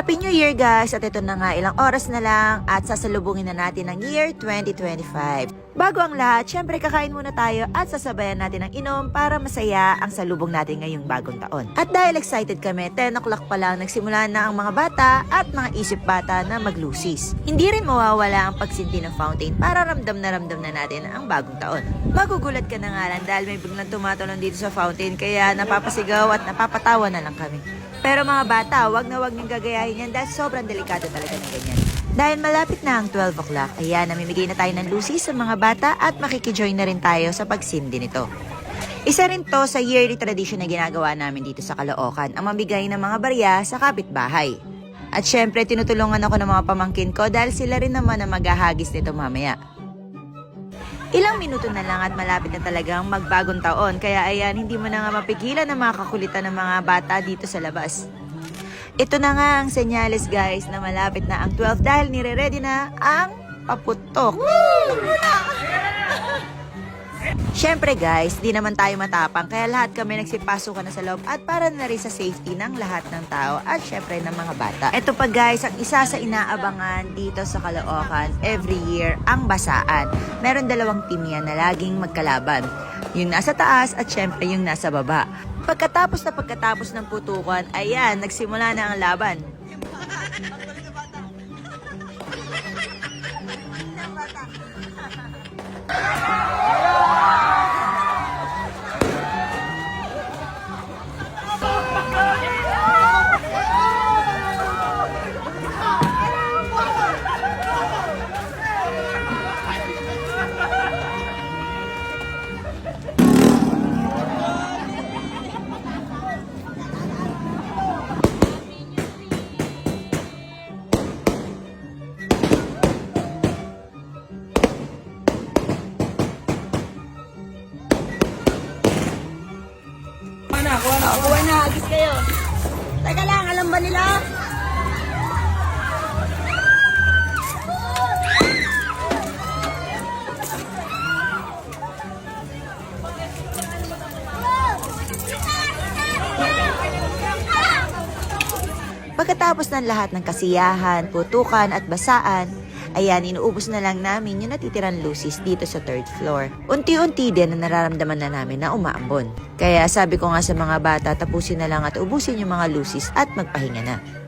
Happy New Year guys! At ito na nga ilang oras na lang at sasalubungin na natin ang year 2025. Bago ang lahat, syempre kakain muna tayo at sasabayan natin ang inom para masaya ang salubong natin ngayong bagong taon. At dahil excited kami, 10 o'clock pa lang nagsimula na ang mga bata at mga isip bata na maglusis. Hindi rin mawawala ang pagsinti ng fountain para ramdam na ramdam na natin ang bagong taon. Magugulat ka na nga lang dahil may biglang tumatalon dito sa fountain kaya napapasigaw at napapatawa na lang kami. Pero mga bata, wag na wag niyong gagayahin yan dahil sobrang delikado talaga ng ganyan. Dahil malapit na ang 12 o'clock, ayan, namimigay na tayo ng lucy sa mga bata at makikijoin na rin tayo sa pagsindi nito. Isa rin to sa yearly tradition na ginagawa namin dito sa Caloocan, ang mamigay ng mga barya sa kapitbahay. At syempre, tinutulungan ako ng mga pamangkin ko dahil sila rin naman ang maghahagis nito mamaya. Ilang minuto na lang at malapit na talagang magbagong taon. Kaya ayan, hindi mo na nga mapigilan ang mga kakulitan ng mga bata dito sa labas. Ito na nga ang senyales guys na malapit na ang 12 dahil nire-ready na ang paputok. Siyempre guys, di naman tayo matapang kaya lahat kami nagsipasukan na sa loob at para na rin sa safety ng lahat ng tao at syempre ng mga bata. Ito pa guys, ang isa sa inaabangan dito sa Caloocan every year, ang basaan. Meron dalawang team yan na laging magkalaban. Yung nasa taas at syempre yung nasa baba. Pagkatapos na pagkatapos ng putukan, ayan, nagsimula na ang laban. Teka lang, alam ba nila? Pagkatapos ng lahat ng kasiyahan, putukan at basaan, ayan, inuubos na lang namin yung natitiran lusis dito sa third floor. Unti-unti din na nararamdaman na namin na umaambon. Kaya sabi ko nga sa mga bata, tapusin na lang at ubusin yung mga lusis at magpahinga na.